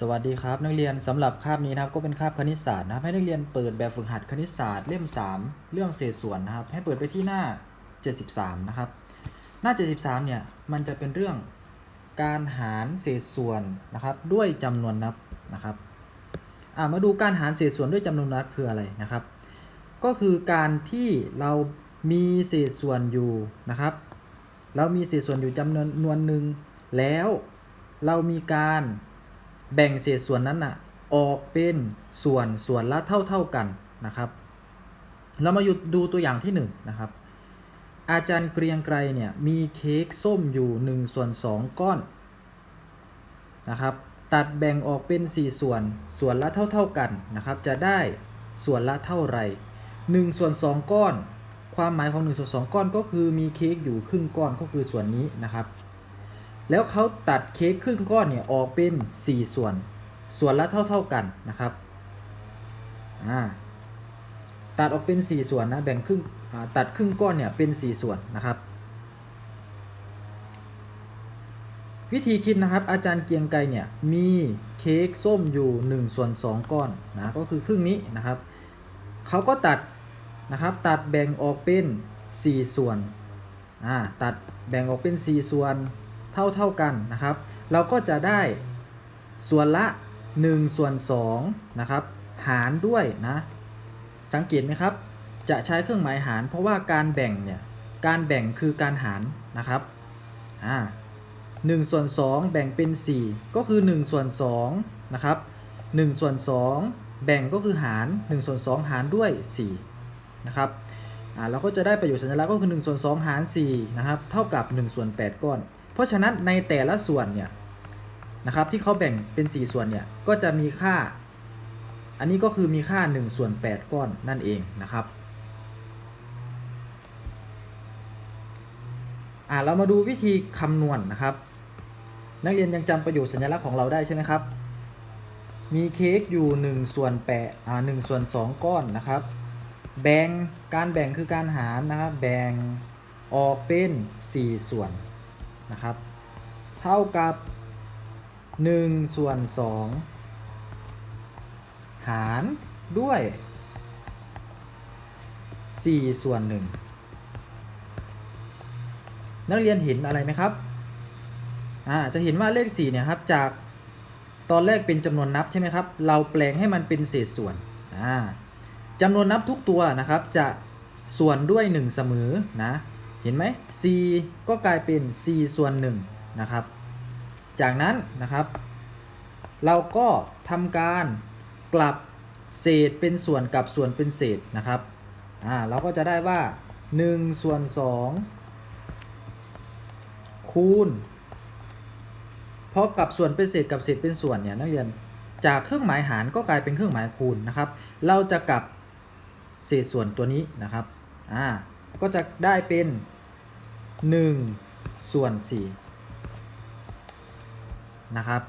สวัสดีครับ นักเรียนสำหรับคาบนี้นะครับก็เป็นคาบคณิตศาสตร์นะครับให้นักเรียนเปิดแบบฝึกหัดคณิตศาสตร์เล่ม 3 เรื่องเศษส่วนนะครับ ให้เปิดไปที่หน้า 73 นะครับ หน้า 73 เนี่ยมันจะเป็นเรื่องการหารเศษส่วนนะครับด้วยจำนวนนับนะครับอ่ามาดูการหารเศษส่วนด้วยจำนวนนับคืออะไรนะครับ ก็คือการที่เรามีเศษส่วนอยู่นะครับ เรามีเศษส่วนอยู่จำนวนนวนหนึ่งแล้วเรามีการ แบ่งเศษส่วนนั้นน่ะออกเป็นส่วนส่วนละเท่าเท่ากันนะครับ เรามาหยุดดูตัวอย่างที่1นงนะครับ อาจารย์เกรียงไกรเนี่ยมีเค้กส้มอยู่ 1 ส่วน 2 ก้อนนะครับตัดแบ่งออกเป็น 4 ส่วน ส่วนละเท่าเท่ากันนะครับ จะได้ส่วนละเท่าไหร่1ส่วน2 ก้อน ความหมายของ1ส่วน2 ก้อนก็คือมีเค้กอยู่ครึ่งก้อนก็คือส่วนนี้นะครับ แล้วเขาตัดเค้กครึ่งก้อนเนี่ยออกเป็น 4 ส่วน ส่วนละเท่าเท่า ๆกันนะครับอ่าตัดออกเป็น 4 ส่วนนะแบ่งครึ่งตัดครึ่งก้อนเนี่ยเป็น 4 ส่วนนะครับ วิธีคิดนะครับอาจารย์เกียงไกรเนี่ยมีเค้กส้มอยู่ 1 ส่วน 2 ก้อนนะก็คือครึ่งนี้นะครับเขาก็ตัดนะครับตัดแบ่งออกเป็น 4 ส่วนอ่าตัดแบ่งออกเป็น 4 ส่วน เท่าเท่ากันนะครับ เราก็จะได้ส่วนละ 1 ส่วน2นะครับหารด้วยนะ สังเกตไหมครับ จะใช้เครื่องหมายหาร เพราะว่าการแบ่งเนี่ยการแบ่งคือการหารนะครับอ่า1ส่วน2แบ่งเป็น 4 ก็คือ1ส่วน2นะครับ1ส่วน2แบ่งก็คือหาร1ส่วน2หารด้วย4นะครับอ่าเราก็จะได้ประโยชน์สัญลักษณ์ก็คือ1ส่วน2หาร4นะครับเท่ากับ1ส่วน8ก้อน เพราะฉะนั้นในแต่ละส่วนเนี่ยนะครับที่เขาแบ่งเป็น 4 ส่วนเนี่ยก็จะมีค่า อันนี้ก็คือมีค่า1ส่วน8ก้อนนั่นเองนะครับอ่าเรามาดูวิธีคำนวณนะครับ นักเรียนยังจำประโยชน์สัญลักษณ์ของเราได้ใช่ไหมครับ มีเค้กอยู่1ส่วนแปดอ่า1ส่วน2 ก้อนนะครับ แบ่งการแบ่งคือการหารนะครับ แบ่งออกเป็น 4 ส่วน นะครับ เท่ากับ 1 ส่วน 2 หารด้วย 4 ส่วน 1 นักเรียนเห็นอะไรไหมครับอ่าจะเห็นว่าเลข 4 เนี่ยครับ จากตอนแรกเป็นจำนวนนับใช่ไหมครับ เราแปลงให้มันเป็นเศษส่วนอ่าจำนวนนับทุกตัวนะครับจะส่วนด้วย 1 เสมอนะ เห็นไหม c ก็กลายเป็น c ส่วน1นะครับ จากนั้นนะครับ เราก็ทำการกลับเศษเป็นส่วนกับส่วนเป็นเศษนะครับอ่าเราก็จะได้ว่า 1 ส่วน 2 คูณเพราะกับส่วนเป็นเศษกับเศษเป็นส่วนเนี่ยนักเรียนจากเครื่องหมายหารก็กลายเป็นเครื่องหมายคูณนะครับ เราจะกลับเศษส่วนตัวนี้นะครับอ่าก็จะได้เป็น 1 ส่วน 4 นะครับ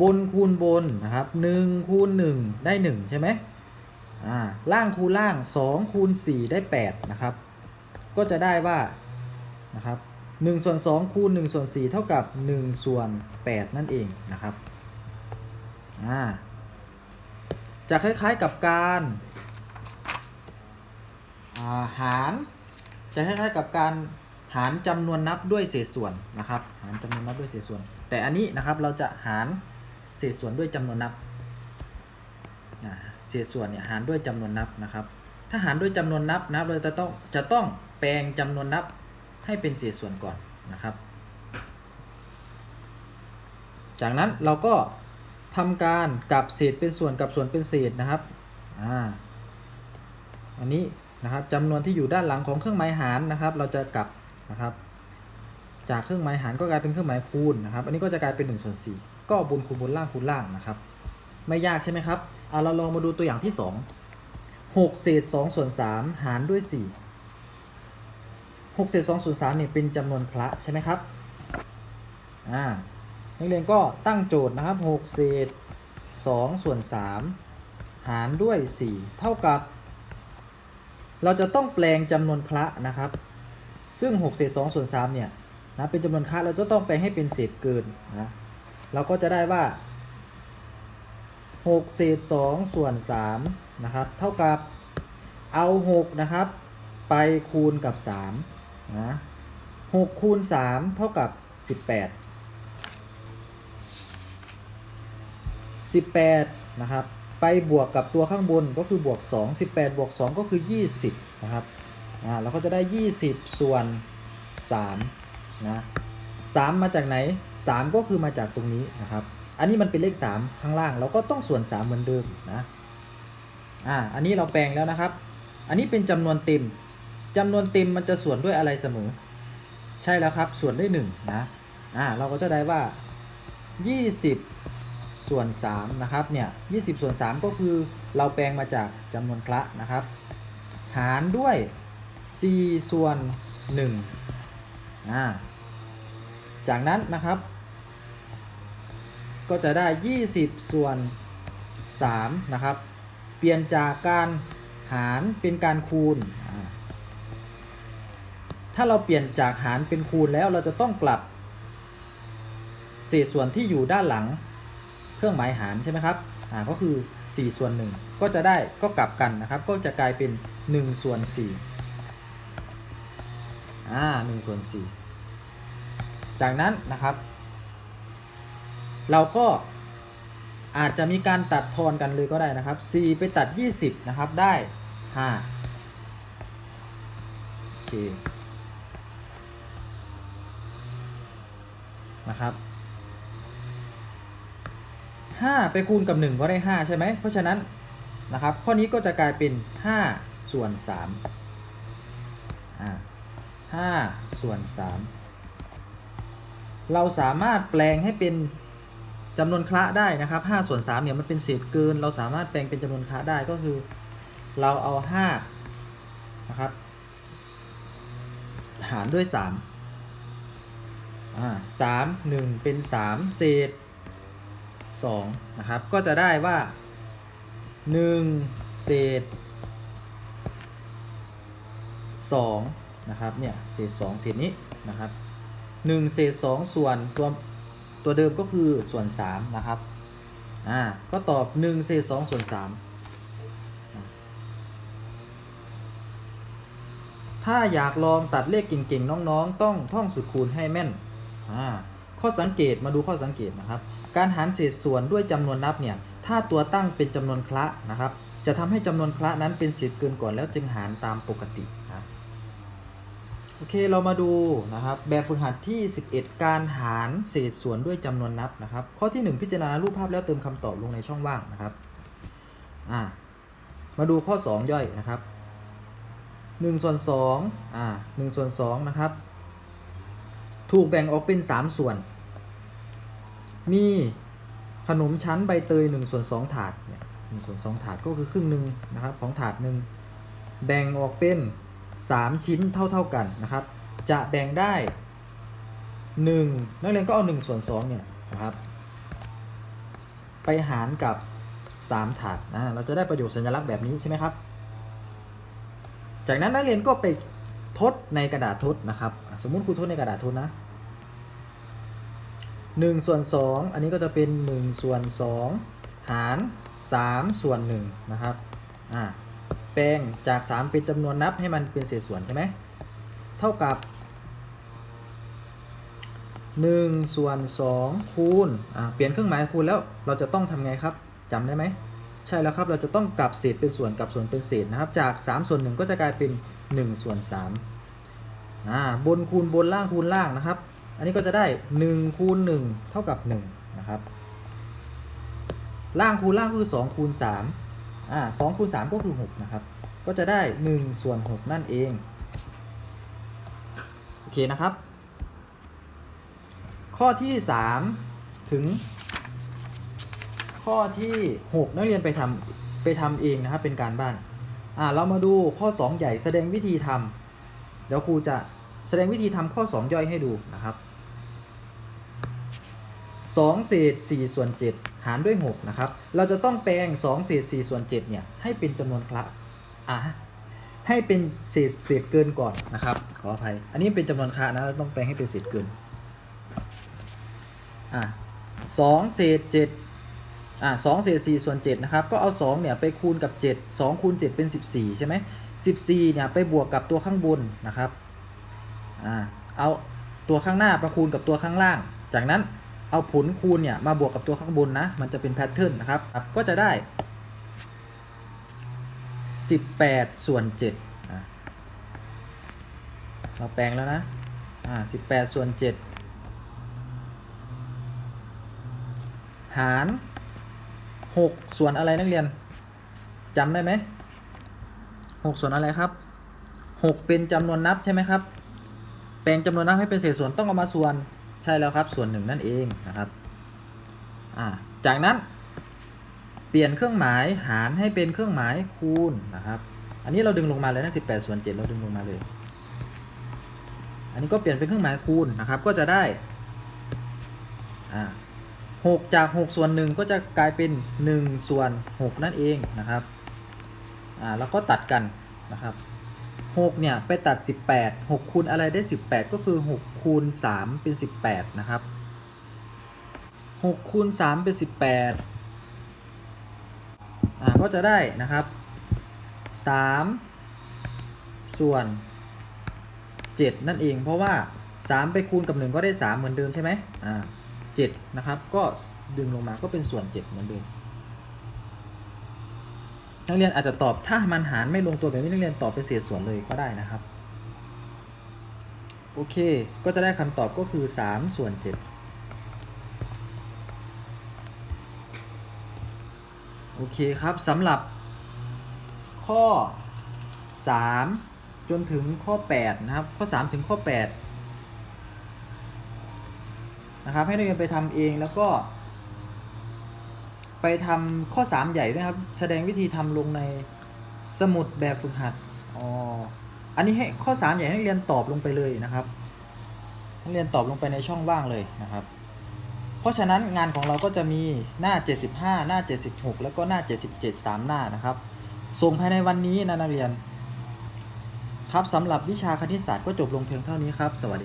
บนคูณบนนะครับ1คูณ1 ได้ 1 ใช่ไหมอ่าล่างคูณล่าง 2 คูณ 4 ได้ 8 นะครับ ก็จะได้ว่านะครับ1ส่วน2คูณ1ส่วน4เท่ากับ1ส่วน8นั่นเองนะครับอ่าจะคล้ายๆกับการอ่าหาร จะคล้ายๆกับการหารจำนวนนับด้วยเศษส่วนนะครับ หารจำนวนนับด้วยเศษส่วน แต่อันนี้นะครับเราจะหารเศษส่วนด้วยจำนวนนับเศษส่วนเนี่ยหารด้วยจำนวนนับนะครับ ถ้าหารด้วยจำนวนนับนะครับเราจะต้องจะต้องแปลงจำนวนนับให้เป็นเศษส่วนก่อนนะครับ จากนั้นเราก็ทำการกลับเศษเป็นส่วนกับส่วนเป็นเศษนะครับอ่าอันนี้ นะครับจำนวนที่อยู่ด้านหลังของเครื่องหมายหารนะครับ เราจะกลับนะครับ จากเครื่องหมายหารก็กลายเป็นเครื่องหมายคูณนะครับ อันนี้ก็จะกลายเป็น1ส่วน4ก็บนคูณบนล่างคูณล่างนะครับ ไม่ยากใช่ไหมครับเอาเราลองมาดูตัวอย่างที่ 2 6เศษ2ส่วน3หารด้วย 4 6เศษ2ส่วน3เนี่ยเป็นจำนวนคละใช่ไหมครับอ่านักเรียนก็ตั้งโจทย์นะครับ6เศษ2ส่วน3หารด้วย 4 เท่ากับ เราจะต้องแปลงจำนวนคละนะครับ ซึ่ง6เศษ2ส่วน3เนี่ยนะเป็นจำนวนคละเราจะต้องแปลงให้เป็นเศษเกินนะเราก็จะได้ว่า6เศษ2ส่วน3นะครับเท่ากับเอา6นะครับไปคูณกับ3นะ6คูณ3เท่ากับ 18 18นะครับ ไปบวกกับตัวข้างบนก็คือบวก 2 18 บวก 2 ก็คือ 20 นะครับ อ่าเราก็จะได้ 20 ส่วน 3 นะ 3 มาจากไหน 3 ก็คือมาจากตรงนี้นะครับ อันนี้มันเป็นเลข 3 ข้างล่าง เราก็ต้องส่วน 3 เหมือนเดิมนะ อ่า อันนี้เราแปลงแล้วนะครับ อันนี้เป็นจำนวนเต็มจำนวนเต็มมันจะส่วนด้วยอะไรเสมอ ใช่แล้วครับ ส่วนด้วย1นะ อ่า เราก็จะได้ว่า 20 ส่วน3นะครับเนี่ย20 ส่วน 3 ก็คือเราแปลงมาจากจำนวนคละนะครับ หารด้วย 4 ส่วน1อ่าจากนั้นนะครับ ก็จะได้ 20 ส่วน3นะครับ เปลี่ยนจากการหารเป็นการคูณ ถ้าเราเปลี่ยนจากหารเป็นคูณแล้วเราจะต้องกลับเศษส่วนที่อยู่ด้านหลัง เครื่องหมายหารใช่ไหมครับอ่าก็คือ 4 ส่วน 1 ก็จะได้ก็กลับกันนะครับ ก็จะกลายเป็น 1 ส่วน4อ่า1ส่วน4จากนั้นนะครับ เราก็อาจจะมีการตัดทอนกันเลยก็ได้นะครับ 4 ไปตัด 20 นะครับ ได้ 5 โอเค นะครับ 5 ไปคูณกับ 1 ก็ได้ 5 ใช่ไหม เพราะฉะนั้นนะครับ ข้อนี้ก็จะกลายเป็น 5 ส่วน3อ่า5ส่วน 3 เราสามารถแปลงให้เป็นจำนวนคละได้นะครับ5ส่วน3เนี่ยมันเป็นเศษเกิน เราสามารถแปลงเป็นจำนวนคละได้ก็คือ เราเอา5นะครับหารด้วย3อ่าสามหนึ่งเป็นสามเศษ สองนะครับ ก็จะได้ว่าหนึ่งเศษสองนะครับ เนี่ย เศษสองเศษนี้นะครับหนึ่งเศษสองส่วนตัวตัวเดิมก็คือส่วนสามนะครับ อ่า ก็ตอบหนึ่งเศษสองส่วนสามถ้าอยากลองตัดเลขเก่งๆ น้องๆ ต้องท่องสูตรคูณให้แม่น อ่า ข้อสังเกตมาดูข้อสังเกตนะครับ การหารเศษส่วนด้วยจำนวนนับเนี่ยถ้าตัวตั้งเป็นจำนวนคละนะครับ จะทำให้จำนวนคละนั้นเป็นเศษเกินก่อนแล้วจึงหารตามปกตินะโอเคเรามาดูนะครับแบบฝึกหัดที่ 11 การหารเศษส่วนด้วยจำนวนนับนะครับ ข้อที่ 1 พิจารณารูปภาพแล้วเติมคำตอบลงในช่องว่างนะครับอ่ามาดูข้อ 2 ย่อยนะครับ1ส่วน2อ่า1ส่วน2นะครับ ถูกแบ่งออกเป็น 3 ส่วน มีขนมชั้นใบเตย1ส่วน2ถาดเนี่ยหส่วน2ถาดก็คือครึ่งหนึ่งนะครับของถาดหนึ่งแบ่งออกเป็น 3 ชิ้นเท่าๆกันนะครับ จะแบ่งได้ 1 นักเรียนก็เอา1ส่วน2เนี่ยนะครับ ไปหารกับ 3 ถาดนะเราจะได้ประโยคสัญลักษณ์แบบนี้ใช่ไหมครับ จากนั้นนักเรียนก็ไปทดในกระดาษทดนะครับ สมมุติครูทดในกระดาษทดนะ 1ส่วน2 อันนี้ก็จะเป็น 1 ส่วน 2 หาร 3 ส่วน1นะครับอ่าแปลงจาก 3 เป็นจำนวนนับให้มันเป็นเศษส่วนใช่ไหมเท่ากับ 1 ส่วน 2 คูณอ่าเปลี่ยนเครื่องหมายคูณแล้วเราจะต้องทำไงครับจำได้ไหมใช่แล้วครับ เราจะต้องกลับเศษเป็นส่วนกลับส่วนเป็นเศษนะครับ จาก 3 ส่วน 1 ก็จะกลายเป็น 1 ส่วน3อ่าบนคูณบนล่างคูณล่างนะครับ อันนี้ก็จะได้1คูณ1เท่ากับ1นะครับ ล่างคูณล่างคือ2คูณ3อ่า2คูณ3ก็คือ6นะครับ ก็จะได้1ส่วน6นั่นเอง โอเคนะครับ ข้อที่ 3 ถึง ข้อที่ 6 นักเรียนไปทำไปทำเองนะครับ เป็นการบ้าน อ่า เรามาดูข้อ 2 ใหญ่แสดงวิธีทำเดี๋ยวครูจะแสดงวิธีทำข้อ 2 ย่อยให้ดูนะครับ 2เศษ4ส่วน7หารด้วย6นะครับ เราจะต้องแปลง2เศษ4ส่วน7เนี่ยให้เป็นจำนวนคละอะให้เป็นเศษเศษเกินก่อนนะครับ ขออภัย อันนี้เป็นจำนวนคละนะเราต้องแปลงให้เป็นเศษเกินอะ2เศษ7อ่า2เศษ4ส่วน7นะครับ ก็เอา2เนี่ยไปคูณกับ7 2คูณ7เป็น14ใช่ไหม14เนี่ยไปบวกกับตัวข้างบนนะครับอ่าเอาตัวข้างหน้ามาคูณกับตัวข้างล่าง จากนั้น เอาผลคูณเนี่ยมาบวกกับตัวข้างบนนะ มันจะเป็นแพทเทิร์นนะครับรบก็จะได้ 18 ส่วน7เราแปลงแล้วนะอ่า18 ส่วน 7 หาร 6 ส่วนอะไรนักเรียนจำได้ไหม6ส่วนอะไรครับ 6 เป็นจำนวนนับใช่ไหมครับ แปลงจำนวนนับให้เป็นเศษส่วนต้องเอามาส่วน ช่แล้วครับ ส่วนหนึ่งนั่นเองนะครับจากนั้นเปลี่ยนเครื่องหมายหารให้เป็นเครื่องหมายคูณนะครับ อันนี้เราดึงลงมาเลยนะ18ส่วน7เราดึงลงมาเลย อันนี้ก็เปลี่ยนเป็นเครื่องหมายคูณนะครับ ก็จะได้6จาก6ส่วน1ก็จะกลายเป็น1ส่วน6นั่นเองนะครับ อ่าแล้วก็ตัดกันนะครับ 6เนี่ยไปตัด 18 6คูณอะไรได้ 18 ก็คือ 6 คูณ 3 เป็น 18 นะครับ 6 คูณ 3 เป็น 18 อ่า ก็จะได้นะครับ 3 ส่วน 7 นั่นเอง เพราะว่า 3 ไปคูณกับ 1 ก็ได้ 3 เหมือนเดิมใช่ไหมอ่า7นะครับ ก็ดึงลงมาก็เป็นส่วน 7 เหมือนเดิม นักเรียนอาจจะตอบถ้ามันหารไม่ลงตัวแบบนี้นักเรียนตอบเป็นเศษส่วนเลยก็ได้นะครับ โอเค ก็จะได้คำตอบก็คือ 3 ส่วน 7 โอเคครับสำหรับข้อ 3 จนถึงข้อ 8 นะครับ ข้อ 3 ถึงข้อ 8 นะครับ ให้นักเรียนไปทำเองแล้วก็ ไปทำข้อ 3 ใหญ่ด้วยครับ แสดงวิธีทำลงในสมุดแบบฝึกหัดอ๋ออันนี้ให้ข้อ 3 ใหญ่ให้นักเรียนตอบลงไปเลยนะครับนักเรียนตอบลงไปในช่องว่างเลยนะครับ เพราะฉะนั้นงานของเราก็จะมีหน้า 75 หน้า 76 แล้วก็หน้า 77 3 หน้านะครับ ส่งภายในวันนี้นะนักเรียน ครับสำหรับวิชาคณิตศาสตร์ก็จบลงเพียงเท่านี้ครับ สวัสดี